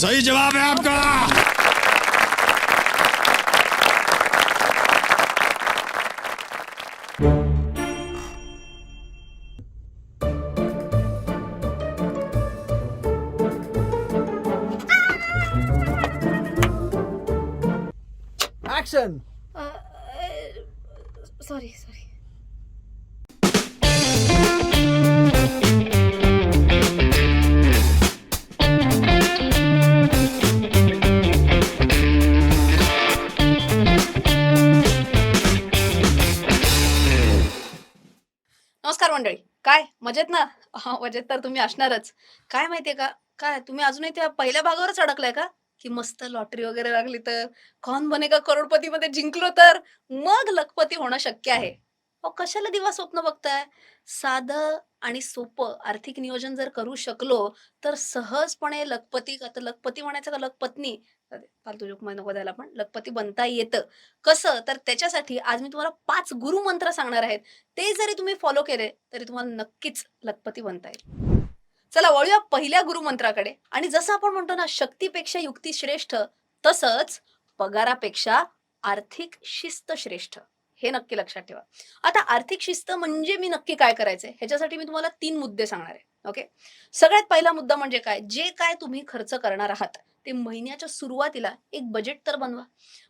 सही जवाब है आपका। एक्शन काय? मजेत ना? हा, मजेत तर तुम्ही असणारच. काय माहितीये का? काय तुम्ही अजूनही त्या पहिल्या भागावरच अडकलाय का? की मस्त लॉटरी वगैरे लागली तर. कौन बनेगा करोडपती मध्ये जिंकलो तर? मग लखपती होणं शक्य आहे. अहो कशाला दिवा स्वप्न बघताय? साधं आणि सोपं आर्थिक नियोजन जर करू शकलो तर सहजपणे लखपती आता लखपती म्हणायचं का लखपत्नी? फालतू जोक नको द्यायला पण लखपती बनता येतं. कसं? तर त्याच्यासाठी आज मी तुम्हाला पाच गुरुमंत्र सांगणार आहेत. ते जरी तुम्ही फॉलो केले तरी तुम्हाला नक्कीच लखपती बनता येईल. चला वळूया पहिल्या गुरुमंत्राकडे आणि जसं आपण म्हणतो ना शक्तीपेक्षा युक्ती श्रेष्ठ तसंच पगारापेक्षा आर्थिक शिस्त श्रेष्ठ. हे नक्की लक्षात ठेवा. आता आर्थिक शिस्त म्हणजे मी नक्की काय करायचंय? ह्याच्यासाठी मी तुम्हाला तीन मुद्दे सांगणार आहे. ओके सगळ्यात पहिला मुद्दा म्हणजे काय? जे काय तुम्ही खर्च करणार आहात ते महिन्याच्या सुरुवातीला एक बजेट तर बनवा.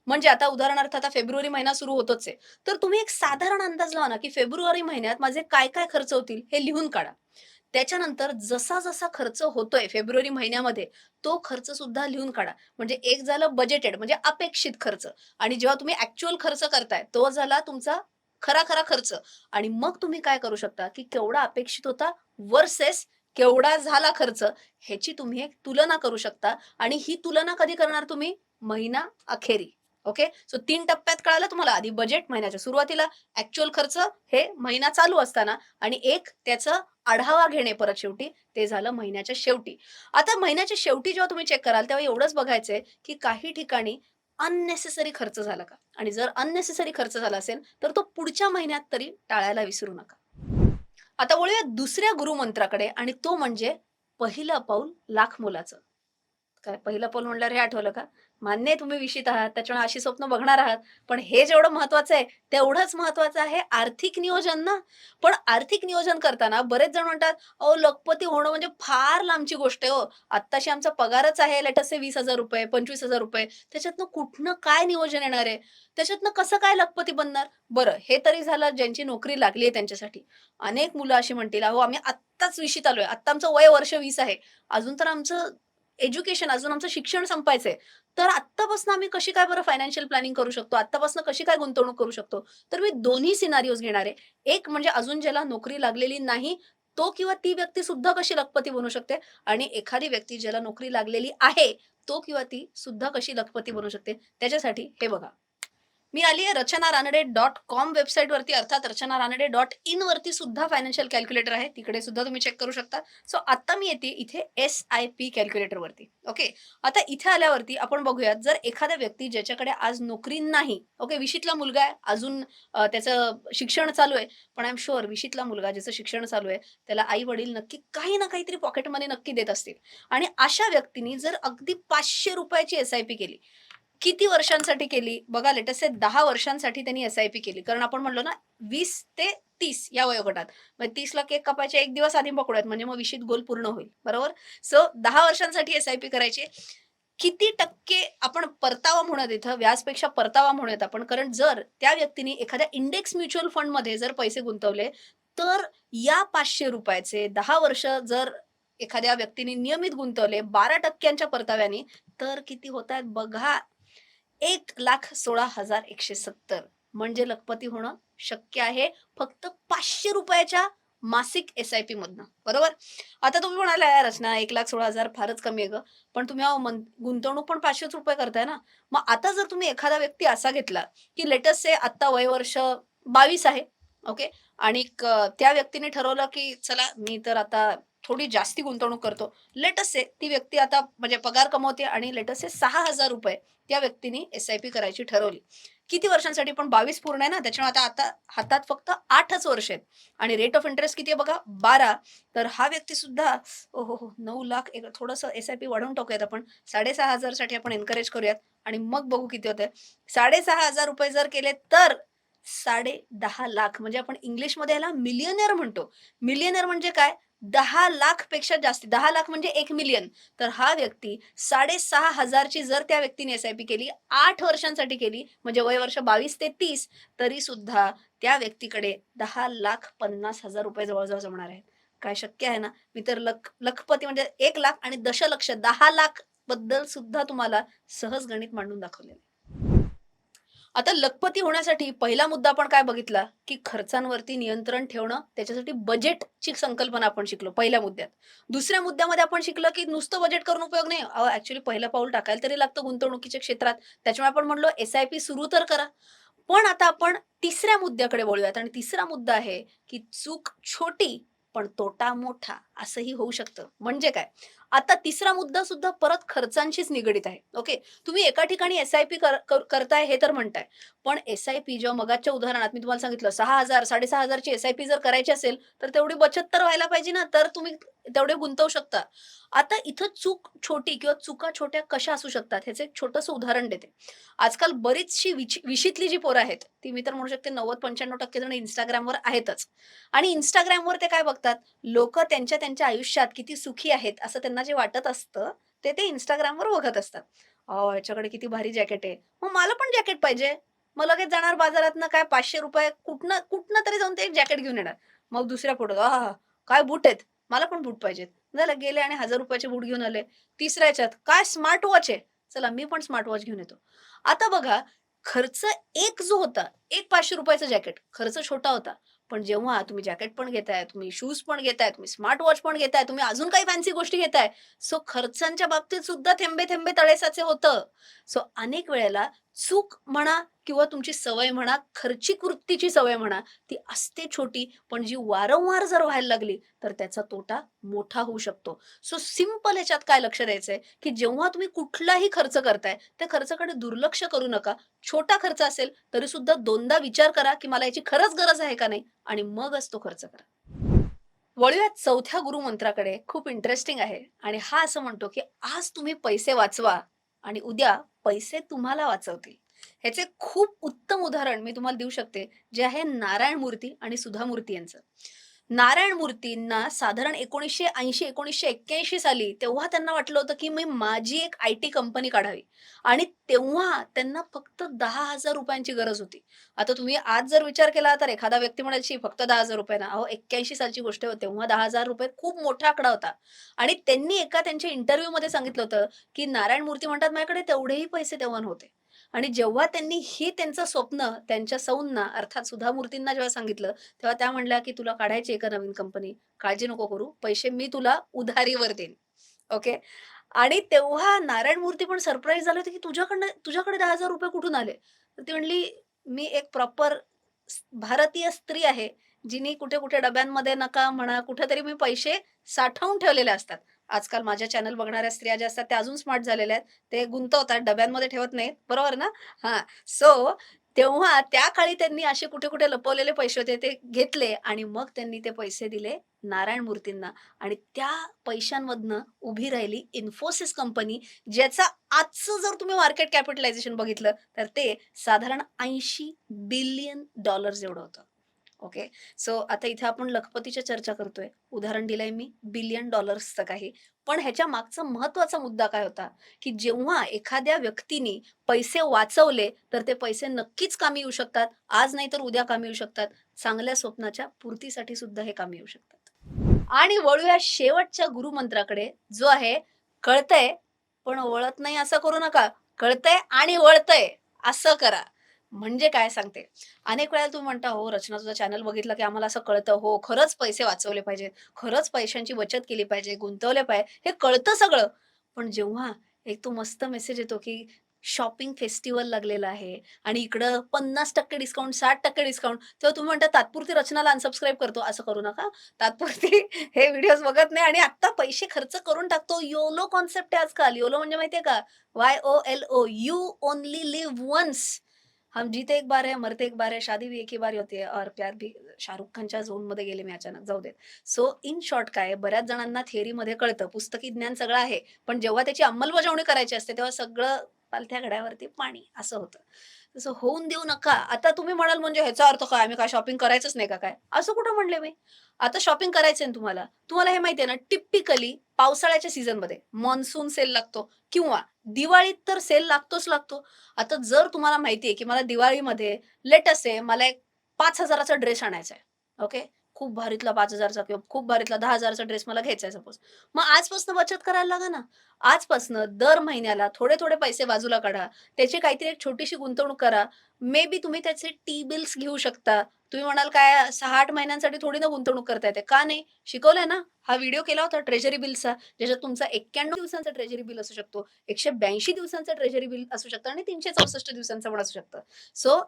म्हणजे आता उदाहरणार्थ आता फेब्रुवारी महिना सुरू होतोच आहे. तर तुम्ही एक साधारण अंदाज लावा ना की फेब्रुवारी महिन्यात माझे काय काय खर्च होतील हे लिहून काढा. त्याच्यानंतर जसा जसा खर्च होतोय फेब्रुवारी महिन्यामध्ये तो खर्च सुद्धा लिहून काढा. म्हणजे एक झालं बजेटेड म्हणजे अपेक्षित खर्च. आणि जेव्हा तुम्ही ऍक्च्युअल खर्च करताय तो झाला तुमचा खरा खरा खर्च. आणि मग तुम्ही काय करू शकता की केवढा अपेक्षित होता वर्सेस केवढा झाला खर्च ह्याची तुम्ही एक तुलना करू शकता. आणि ही तुलना कधी करणार तुम्ही? महिना अखेरी. ओके सो तीन टप्प्यात कळालं तुम्हाला? आधी बजेट महिन्याच्या सुरुवातीला ऍक्च्युअल खर्च हे महिना चालू असताना आणि एक त्याचं आढावा घेणे परत शेवटी ते झालं महिन्याच्या शेवटी. आता महिन्याच्या शेवटी जेव्हा तुम्ही चेक कराल तेव्हा एवढंच बघायचंय की काही ठिकाणी अननेसेसरी खर्च झाला का? आणि जर अननेसेसरी खर्च झाला असेल तर तो पुढच्या महिन्यात तरी टाळायला विसरू नका. आता वळूया दुसऱ्या गुरुमंत्राकडे आणि तो म्हणजे पहिलं पाऊल लाख मोलाचं. काय? पहिलं पाऊल म्हणल्यावर हे आठवलं का? मान्य आहे तुम्ही विषित आहात त्याच्यामुळे अशी स्वप्न बघणार आहात. पण हे जेवढं महत्वाचं आहे तेवढंच महत्वाचं आहे आर्थिक नियोजन ना. पण आर्थिक नियोजन करताना बरेच जण म्हणतात अहो लखपती होणं म्हणजे फार लांबची गोष्ट आहे हो. आत्ताशी आमचा पगारच आहे लेटसे वीस हजार रुपये पंचवीस हजार रुपये. त्याच्यातनं कुठनं काय नियोजन येणार आहे? त्याच्यातनं कसं काय लखपती बनणार? बरं हे तरी झालं ज्यांची नोकरी लागली आहे त्यांच्यासाठी. अनेक मुलं अशी म्हणतील अहो आम्ही आत्ताच विषित आलोय. आत्ता आमचं वय वर्ष वीस आहे. अजून तर आमचं एज्युकेशन अजून आमचं शिक्षण संपायचंय. तर आत्तापासून आम्ही कशी काय बरं फायनान्शियल प्लॅनिंग करू शकतो? आत्तापासून कशी काय गुंतवणूक करू शकतो? तर मी दोन्ही सिनारिओज घेणार आहे. एक म्हणजे अजून ज्याला नोकरी लागलेली नाही तो किंवा ती व्यक्ती सुद्धा कशी लखपती बनू शकते? आणि एखादी व्यक्ती ज्याला नोकरी लागलेली आहे तो किंवा ती सुद्धा कशी लखपती बनू शकते? त्याच्यासाठी हे बघा. मी आली आहे Rachana Ranade dot com website वरती अर्थात रचना रानडे डॉट इन वरती सुद्धा फायनान्शियल कॅल्क्युलेटर आहे. तिकडे सुद्धा तुम्ही चेक करू शकता. सो आता मी येते इथे एस आय पी कॅल्क्युलेटर वरती. ओके आता इथे आल्यावरती आपण बघूयात जर एखादा व्यक्ती ज्याच्याकडे आज नोकरी नाही ओके विशीतला मुलगा आहे अजून त्याचं शिक्षण चालू आहे पण आय एम शुअर विशीतला मुलगा ज्याचं शिक्षण चालू आहे त्याला आई वडील नक्की काही ना काहीतरी पॉकेट नक्की देत असतील. आणि अशा व्यक्तीने जर अगदी पाचशे रुपयाची एस आय पी केली किती वर्षांसाठी केली? बघा लेटेस्ट दहा वर्षांसाठी त्यांनी एस आय पी केली. कारण आपण म्हणलो ना वीस ते तीस या वयोगटात. मग तीसला केक कापायचे एक दिवस आधी पकडूयात. म्हणजे मग विशित गोल पूर्ण होईल. बरोबर? सो दहा वर्षांसाठी एस आय पी करायची. किती टक्के आपण परतावा म्हणत इथं व्याजपेक्षा परतावा म्हणूयात आपण. कारण जर त्या व्यक्तीने एखाद्या इंडेक्स म्युच्युअल फंडमध्ये जर पैसे गुंतवले तर या पाचशे रुपयाचे दहा वर्ष जर एखाद्या व्यक्तीने नियमित गुंतवले बारा टक्क्यांच्या परताव्याने तर किती होत आहेत बघा एक लाख सोळा हजार एकशे सत्तर. म्हणजे लखपती होणं शक्य आहे. फक्त पाचशे रुपयाच्या मासिक एस आय पी मधनं. बरोबर? आता तुम्ही म्हणाला "यार रचना एक लाख सोळा हजार फारच कमी आहे ग. पण तुम्ही अहो मन- गुंतवणूक पण पाचशेच रुपये करताय ना? मग आता जर तुम्ही एखादा व्यक्ती असा घेतला की लेटेस्ट से आता वय वर्ष बावीस आहे ओके? आणि त्या व्यक्तीने ठरवलं की चला मी तर आता थोडी जास्ती गुंतवणूक करतो. लेटस ती व्यक्ती आता म्हणजे पगार कमवते आणि लेटस सहा हजार रुपये त्या व्यक्तीने एस आय पी करायची ठरवली. किती वर्षांसाठी? पण बावीस पूर्ण आहे ना? त्याच्यामुळे आता आता हातात फक्त आठच वर्ष आहेत. आणि रेट ऑफ इंटरेस्ट किती आहे बघा? बारा. तर हा व्यक्ती सुद्धा ओहो हो नऊ लाख एक थोडंसं एस आय पी वाढवून टाकूयात आपण. साडेसहा हजारसाठी आपण एनकरेज करूयात. आणि मग बघू किती होते साडेसहा हजार रुपये जर केले तर साडे दहा लाख. म्हणजे आपण इंग्लिशमध्ये याला मिलियनर म्हणतो. मिलियनर म्हणजे काय? दहा लाखपेक्षा जास्ती दहा लाख म्हणजे एक मिलियन तर हा व्यक्ती साडेसहा हजारची जर त्या व्यक्तीने एस आय पी केली आठ वर्षांसाठी केली म्हणजे वय वर्ष बावीस ते तीस तरी सुद्धा त्या व्यक्तीकडे दहा लाख पन्नास हजार रुपये जवळजवळ जमणार आहेत. काय शक्य आहे ना? मी तर लख लखपती म्हणजे एक लाख आणि दशलक्ष दहा लाखबद्दल सुद्धा तुम्हाला सहज गणित मांडून दाखवलेलं आहे. आता लखपती होण्यासाठी पहिला मुद्दा आपण काय बघितला? की खर्चांवरती नियंत्रण ठेवणं त्याच्यासाठी बजेटची संकल्पना आपण शिकलो पहिल्या मुद्द्यात. दुसऱ्या मुद्द्यामध्ये आपण शिकलो की नुसतं बजेट करून उपयोग नाही. ऍक्च्युली पहिलं पाऊल टाकायला तरी लागतं गुंतवणुकीच्या क्षेत्रात. त्याच्यामुळे आपण म्हणलो एस आय पी सुरू तर करा. पण आता आपण तिसऱ्या मुद्द्याकडे वळूयात. आणि तिसरा मुद्दा आहे की चूक छोटी पण तोटा मोठा. असंही होऊ शकतं. म्हणजे काय? आता तिसरा मुद्दा सुद्धा परत खर्चांशीच निगडीत आहे. ओके? तुम्ही एका ठिकाणी एस आय पी करताय हे तर म्हणताय. पण एस आय पी जेव्हा मगाच्या उदाहरणात मी तुम्हाला सांगितलं सहा हजार साडेसहा हजारची एस आय पी जर करायची असेल तर तेवढी बचत तर व्हायला पाहिजे ना? तर तुम्ही तेवढे गुंतवू शकता. आता इथं चूक छोटी किंवा चुका छोट्या कशा असू शकतात? ह्याचं एक छोटंसं उदाहरण देते. आजकाल बरीचशी विच- विशीतली जी पोरं आहेत ती मी तर म्हणू शकते नव्वद पंच्याण्णव टक्के जण इंस्टाग्रामवर आहेतच. आणि इंस्टाग्रामवर ते काय बघतात? लोक त्यांच्या त्यांच्या आयुष्यात किती सुखी आहेत असं त्यांना जे वाटत असतं ते ते इंस्टाग्रामवर बघत असतात. याच्याकडे किती भारी जॅकेट आहे. मग मला पण जॅकेट पाहिजे. मग लगेच जाणार बाजारातनं काय पाचशे रुपये कुठनं कुठनं तरी जाऊन ते एक जॅकेट घेऊन येणार. मग दुसऱ्या फोटोत आहा काय बूट आहेत. मला पण बूट पाहिजेत. झालं गेले आणि हजार रुपयाचे बूट घेऊन आले. तिसऱ्या याच्यात काय स्मार्ट वॉच आहे. चला मी पण स्मार्ट वॉच घेऊन येतो. आता बघा खर्च एक जो होता एक पाचशे रुपयाचं जॅकेट खर्च छोटा होता. पण जेव्हा तुम्ही जॅकेट पण घेताय तुम्ही शूज पण घेताय तुम्ही स्मार्ट वॉच पण घेताय तुम्ही अजून काही फॅन्सी गोष्टी घेताय सो खर्चांच्या बाबतीत सुद्धा थेंबे थेंबे तळेसाचे होतं. सो अनेक वेळेला चूक म्हणा किंवा तुमची सवय म्हणा खर्ची कृतीची सवय म्हणा ती असते छोटी पण जी वारंवार जर व्हायला लागली तर त्याचा तोटा मोठा होऊ शकतो. सो सिंपल याच्यात काय लक्ष द्यायचंय? की जेव्हा तुम्ही कुठलाही खर्च करताय त्या खर्चाकडे दुर्लक्ष करू नका. छोटा खर्च असेल तरी सुद्धा दोनदा विचार करा की मला याची खरंच गरज आहे का नाही? आणि मगच तो खर्च करा. वळूया चौथ्या गुरुमंत्राकडे खूप इंटरेस्टिंग आहे. आणि हा असं म्हणतो की आज तुम्ही पैसे वाचवा. आणि उद्या पैसे तुम्हाला वाचवतील. ह्याचे खूप उत्तम उदाहरण मी तुम्हाला देऊ शकते जे आहे नारायण मूर्ती आणि सुधा मूर्ती यांचं. नारायण मूर्तींना साधारण एकोणीसशे ऐंशी एकोणीसशे एक्क्याऐंशी साली तेव्हा त्यांना वाटलं होतं की मी माझी एक आय टी कंपनी काढावी. आणि तेव्हा त्यांना फक्त दहा हजार रुपयांची गरज होती. आता तुम्ही आज जर विचार केला तर एखादा व्यक्ती म्हणायची फक्त दहा हजार रुपये ना. अहो एक्क्याऐंशी सालची गोष्ट होती तेव्हा दहा हजार रुपये खूप मोठा आकडा होता. आणि त्यांनी एका त्यांच्या इंटरव्ह्यू मध्ये सांगितलं होतं की नारायण मूर्ती म्हणतात माझ्याकडे तेवढेही पैसे तेव्हा नव्हते आणि जेव्हा त्यांनी ही त्यांचं स्वप्न त्यांच्या सौंना अर्थात सुधा मूर्तींना जेव्हा सांगितलं तेव्हा त्या म्हणल्या की तुला काढायची एका नवीन कंपनी काळजी नको करू पैसे मी तुला उधारीवर देईन. ओके आणि तेव्हा नारायण मूर्ती पण सरप्राईज झाले होते की तुझ्याकडनं तुझ्याकडे दहा हजार रुपये कुठून आले? तर ती म्हणली मी एक प्रॉपर भारतीय स्त्री आहे जिने कुठे कुठे डब्यांमध्ये नका म्हणा कुठेतरी मी पैसे साठवून ठेवलेले असतात. आजकाल माझ्या चॅनल बघणाऱ्या स्त्रिया ज्या असतात त्या अजून स्मार्ट झालेल्या आहेत. ते गुंतवतात डब्यांमध्ये ठेवत नाहीत. बरोबर ना? हा. सो तेव्हा त्या काळी त्यांनी असे कुठे कुठे लपवलेले पैसे होते ते घेतले आणि मग त्यांनी ते पैसे दिले नारायण मूर्तींना. आणि त्या पैशांमधनं उभी राहिली इन्फोसिस कंपनी ज्याचा आजचं जर तुम्ही मार्केट कॅपिटलायझेशन बघितलं तर ते साधारण ऐंशी बिलियन डॉलर्स एवढं होतं. ओके सो आता इथे आपण लखपतीच्या चर्चा करतोय. उदाहरण दिलंय मी बिलियन डॉलर्सचं काही. पण ह्याच्या मागचा महत्त्वाचा मुद्दा काय होता? की जेव्हा एखाद्या व्यक्तीने पैसे वाचवले तर ते पैसे नक्कीच कामी येऊ शकतात. आज नाही तर उद्या कामी येऊ शकतात. चांगल्या स्वप्नाच्या पूर्तीसाठी सुद्धा हे कामी येऊ शकतात. आणि वळूया शेवटच्या गुरुमंत्राकडे जो आहे कळतंय पण वळत नाही असं करू नका. कळतंय आणि वळतंय. असं करा. म्हणजे काय सांगते? अनेक वेळा तुम्ही म्हणता हो रचना तुझा चॅनल बघितलं की आम्हाला असं कळतं. हो खरंच पैसे वाचवले पाहिजे. खरंच पैशांची बचत केली पाहिजे गुंतवले पाहिजे. हे कळतं सगळं. पण जेव्हा एक तो मस्त मेसेज येतो की शॉपिंग फेस्टिवल लागलेलं आहे आणि इकडं पन्नास टक्के डिस्काउंट साठ टक्के डिस्काउंट तेव्हा तुम्ही म्हणता तात्पुरती रचनाला अनसबस्क्राईब करतो. असं करू नका. तात्पुरती हे व्हिडिओज बघत नाही आणि आत्ता पैसे खर्च करून टाकतो. योलो कॉन्सेप्ट आहे आजकाल. योलो म्हणजे माहितीये का? Y O L O U only live once हम जीते एक बार है मरते एक बार है शादी भी एक ही बार होती है और प्यार भी शाहरुख खानच्या झोनमध्ये गेले मी अचानक जाऊ देत. सो इन शॉर्ट काय बऱ्याच जणांना थिअरीमध्ये कळतं पुस्तकी ज्ञान सगळं आहे पण जेव्हा त्याची अंमलबजावणी करायची असते तेव्हा सगळं पालथ्या घड्यावरती पाणी असं होतं. तसं होऊन देऊ नका. आता तुम्ही म्हणाल म्हणजे ह्याचा अर्थ काय? आम्ही काय शॉपिंग करायचंच नाही का काय? असं कुठं म्हणले मी? आता शॉपिंग करायचंय ना तुम्हाला. तुम्हाला हे माहितीये ना टिपिकली पावसाळ्याच्या सीझनमध्ये मॉन्सून सेल लागतो किंवा दिवाळीत तर सेल लागतोच लागतो. आता जर तुम्हाला माहिती आहे की मला दिवाळीमध्ये लेटेस्ट आहे मला एक पाच हजाराचा ड्रेस आणायचा आहे. ओके? खूप भारीतला पाच हजारचा किंवा खूप भारीतला दहा हजारचा ड्रेस मला घ्यायचा आहे सपोज मग आजपासून बचत करायला लागा ना. आजपासून दर महिन्याला थोडे थोडे पैसे बाजूला काढा. त्याची काहीतरी एक छोटीशी गुंतवणूक करा. मे बी तुम्ही त्याचे टी बिल्स घेऊ शकता. तुम्ही म्हणाल काय सहा आठ महिन्यांसाठी थोडी ना गुंतवणूक करता येते. का नाही? शिकवलंय ना. हा व्हिडिओ केला होता ट्रेजरी बिलचा ज्याच्यात तुमचा एक्क्याण्णव दिवसांचा ट्रेजरी बिल असू शकतो. एकशे ब्याऐंशी दिवसांचा ट्रेजरी बिल असू शकतं आणि तीनशे चौसष्ट दिवसांचं पण असू शकतं. सो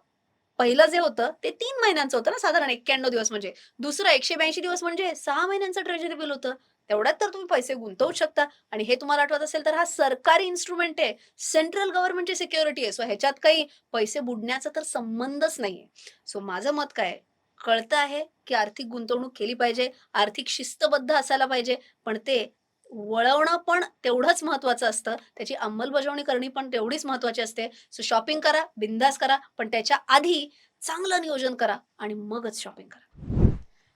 पहिलं जे होतं ते तीन महिन्यांचं होतं ना साधारण एक्क्याण्णव दिवस म्हणजे. दुसरं एकशे ब्याऐंशी दिवस म्हणजे सहा महिन्यांचं ट्रेजरी बिल होतं. तेवढ्यात तर तुम्ही पैसे गुंतवू शकता. आणि हे तुम्हाला आठवत असेल तर हा सरकारी इन्स्ट्रुमेंट आहे. सेंट्रल गव्हर्नमेंटची सिक्युरिटी आहे. सो ह्याच्यात काही पैसे बुडण्याचा तर संबंधच नाहीये. सो माझं मत काय कळतं आहे की आर्थिक गुंतवणूक केली पाहिजे. आर्थिक शिस्तबद्ध असायला पाहिजे. पण ते वळवणं पण तेवढंच महत्वाचं असतं. त्याची अंमलबजावणी करणे पण तेवढीच महत्वाची असते. सो शॉपिंग करा बिंदास करा पण त्याच्या आधी चांगलं नियोजन करा आणि मगच शॉपिंग करा.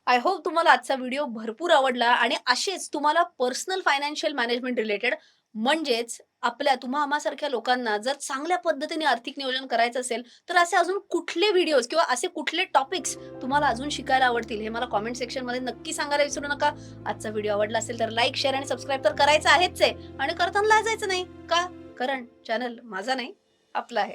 आय होप तुम्हाला आजचा व्हिडिओ भरपूर आवडला आणि असेच तुम्हाला पर्सनल फायनान्शियल मॅनेजमेंट रिलेटेड म्हणजेच आपल्या तुम्हा आम्हासारख्या लोकांना जर चांगल्या पद्धतीने आर्थिक नियोजन करायचं असेल तर असे अजून कुठले व्हिडिओज किंवा असे कुठले टॉपिक्स तुम्हाला अजून शिकायला आवडतील हे मला कॉमेंट सेक्शनमध्ये नक्की सांगायला विसरू नका. आजचा व्हिडिओ आवडला असेल तर लाईक शेअर आणि सबस्क्राईब तर करायचं आहेच आहे. आणि करताना लाजायचं नाही का? कारण चॅनल माझा नाही आपला आहे.